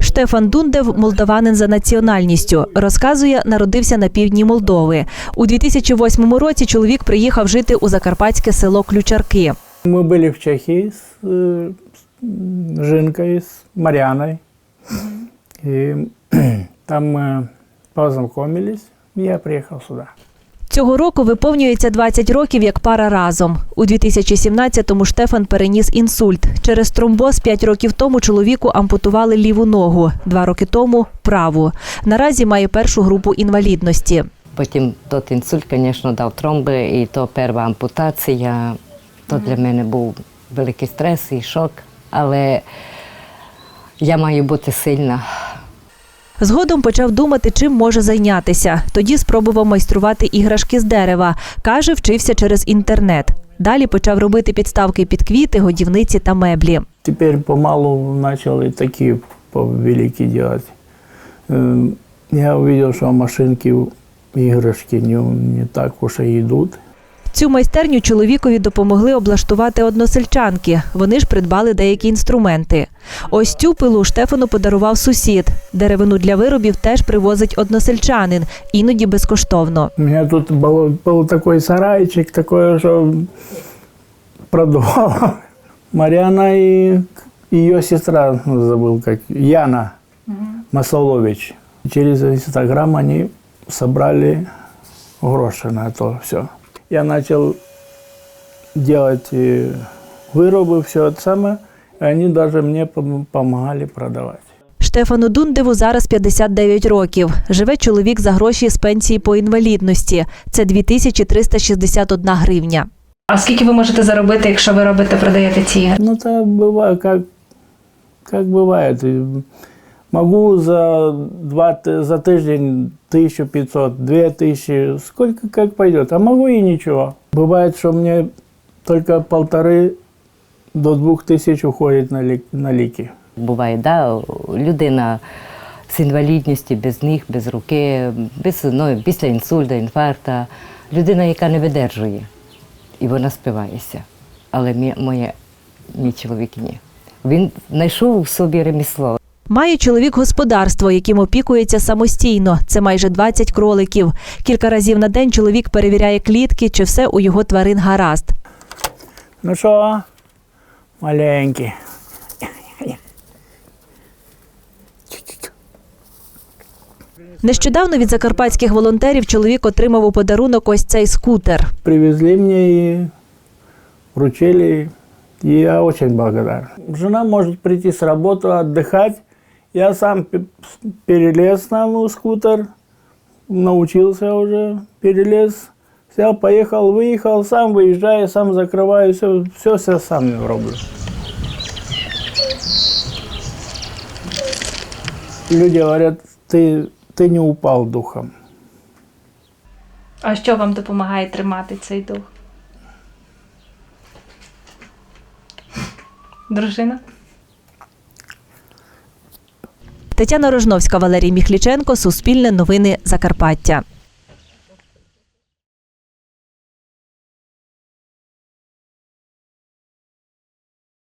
Штефан Дундев молдаванин за національністю. Розказує, народився на півдні Молдови. У 2008 році чоловік приїхав жити у закарпатське село Ключарки. Мы были в Чехии с, э, с Жинкой, с Марьяной. И там мы познакомились, и я приехал сюда. Цього року виповнюється 20 років як пара разом. У 2017-му Штефан переніс інсульт. Через тромбоз 5 років тому чоловіку ампутували ліву ногу, два роки тому праву. Наразі має першу групу інвалідності. Потім тот інсульт, звісно, дав тромби, і то перша ампутація. То для мене був великий стрес і шок. Але я маю бути сильна. Згодом почав думати, чим може зайнятися. Тоді спробував майструвати іграшки з дерева. Каже, вчився через інтернет. Далі почав робити підставки під квіти, годівниці та меблі. Теперь помалу начал и такие великие. Э, Я увидел, что машинки, игрушки не, не так уж и идут. Цю майстерню чоловікові допомогли облаштувати односельчанки. Вони ж придбали деякі інструменти. Ось цю пилу Штефану подарував сусід. Деревину для виробів теж привозить односельчанин, іноді безкоштовно. У меня тут был, был такой сарайчик, такое, что продувало. Марьяна и ее сестра, забыл как, Яна Масолович. Через Инстаграм они собрали гроши на это все. Я начал делать э, вырубы, все это самое, и они даже мне пом- помогали продавать. Штефану Дундеву зараз 59 років. Живе чоловік за гроші з пенсії по інвалідності. Це 2361 гривня. А скільки ви можете заробити, якщо ви робите, продаєте ці ігри? Ну, это бывает, как, как бывает. И Могу за, два, т- за тыждень 1500, 2000, сколько как пойдет, а могу и ничего. Бывает, что мне только полторы до двух тысяч уходит на, лик, на лики. Буває, да, людина з інвалідністю, без ніг, без руки, без, ну, після інсульта, інфаркта. Людина, яка не видержує. І вона спивається. Але мі, моє, мій чоловік ні. Він знайшов у собі ремісло. Має чоловік господарство, яким опікується самостійно. Це майже 20 кроликів. Кілька разів на день чоловік перевіряє клітки, чи все у його тварин гаразд. Ну что, маленький. Нещодавно від закарпатських волонтерів чоловік отримав у подарунок ось цей скутер. Привезли мне и вручили, и я очень благодарен. Жена может прийти с работы, отдыхать. Я сам пе- перелез на мой скутер, научился уже, перелез, сел, поехал, выехал, сам выезжаю, сам закрываю, все, все, все сам роблю. Люди говорят, ты, ты не упал духом. А що вам допомагає тримати цей дух? Дружина? Тетяна Рожновська, Валерій Міхліченко, Суспільне новини Закарпаття.